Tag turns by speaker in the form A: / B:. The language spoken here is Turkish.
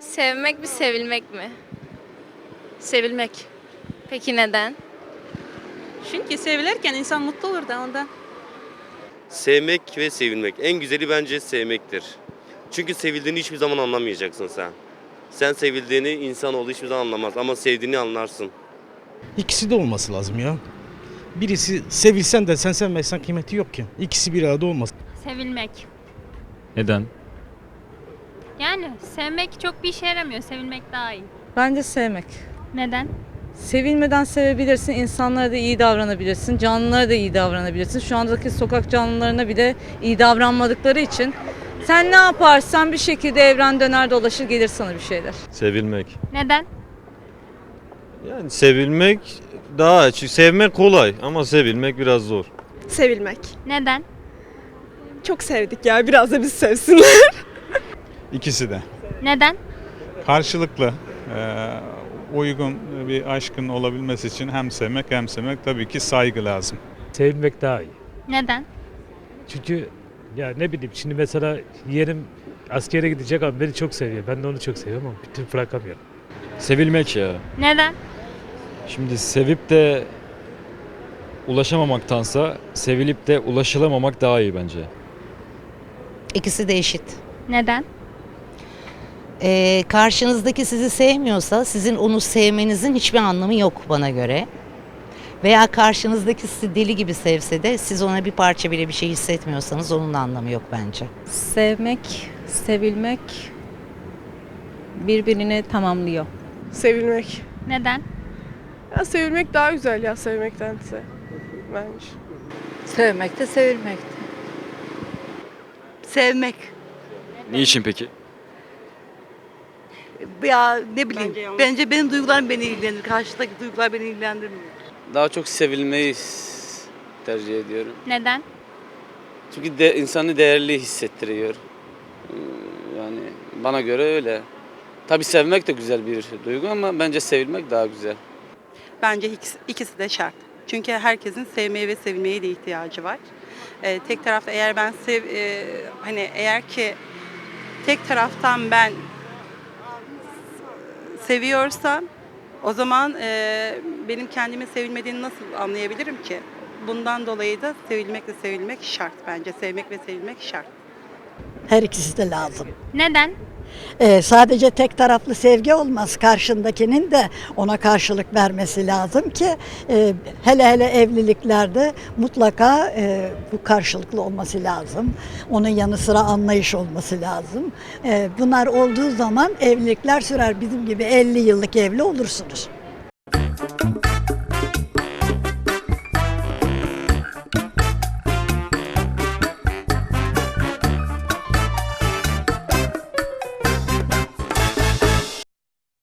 A: Sevmek mi sevilmek mi?
B: Sevilmek.
A: Peki neden?
B: Çünkü sevilirken insan mutlu olur da ondan.
C: Sevmek ve sevilmek. En güzeli bence sevmektir. Çünkü sevildiğini hiçbir zaman anlamayacaksın sen. Sen sevildiğini insanoğlu hiçbir zaman anlamaz ama sevdiğini anlarsın.
D: İkisi de olması lazım ya. Birisi sevilsen de sen sevmezsen kıymeti yok ki. İkisi bir arada olmaz.
E: Sevilmek.
F: Neden?
E: Yani sevmek çok bir işe yaramıyor. Sevilmek daha iyi.
G: Bence sevmek.
E: Neden?
G: Sevilmeden sevebilirsin, insanlara da iyi davranabilirsin, canlılara da iyi davranabilirsin. Şu andaki sokak canlılarına bile iyi davranmadıkları için sen ne yaparsan bir şekilde evren döner dolaşır gelir sana bir şeyler.
F: Sevilmek.
E: Neden?
F: Yani sevilmek daha çünkü sevmek kolay ama sevilmek biraz zor.
H: Sevilmek.
E: Neden?
H: Çok sevdik ya. Biraz da biz sevsinler.
I: İkisi de.
E: Neden?
I: Karşılıklı eee, uygun bir aşkın olabilmesi için hem sevmek hem sevmek tabii ki saygı lazım.
J: Sevilmek daha iyi.
E: Neden?
J: Çünkü ya ne bileyim şimdi mesela yeğenim askere gidecek ama beni çok seviyor. Ben de onu çok seviyorum ama bir türlü bırakamıyorum.
F: Sevilmek ya.
E: Neden?
F: Şimdi sevip de ulaşamamaktansa sevilip de ulaşılamamak daha iyi bence.
K: İkisi de eşit.
E: Neden?
K: Ee, karşınızdaki sizi sevmiyorsa sizin onu sevmenizin hiçbir anlamı yok bana göre. Veya karşınızdaki sizi deli gibi sevse de siz ona bir parça bile bir şey hissetmiyorsanız onun da anlamı yok bence.
G: Sevmek, sevilmek birbirini tamamlıyor.
H: Sevilmek.
E: Neden?
H: Ya sevilmek daha güzel ya sevmektense. Bence.
B: Sevmek de sevilmek de. Sevmek.
F: Niçin peki?
B: Ya ne bileyim. Bence benim duygularım beni ilgilendirir. Karşıdaki duygular beni ilgilendirmiyor.
L: Daha çok sevilmeyi tercih ediyorum.
E: Neden?
L: Çünkü de, insanı değerli hissettiriyor. Ee, Yani bana göre öyle. Tabii sevmek de güzel bir duygu ama bence sevilmek daha güzel.
B: Bence ikisi, ikisi de şart. Çünkü herkesin sevmeye ve sevilmeye de ihtiyacı var. Ee, tek tarafta eğer ben sev, e, hani eğer ki tek taraftan ben seviyorsam o zaman e, benim kendimi sevilmediğini nasıl anlayabilirim ki? Bundan dolayı da sevilmek ve sevilmek şart bence. Sevmek ve sevilmek şart.
M: Her ikisi de lazım.
E: Neden?
M: Ee, sadece tek taraflı sevgi olmaz. Karşındakinin de ona karşılık vermesi lazım ki e, hele hele evliliklerde mutlaka e, bu karşılıklı olması lazım. Onun yanı sıra anlayış olması lazım. E, bunlar olduğu zaman evlilikler sürer. Bizim gibi 50 yıllık evli olursunuz.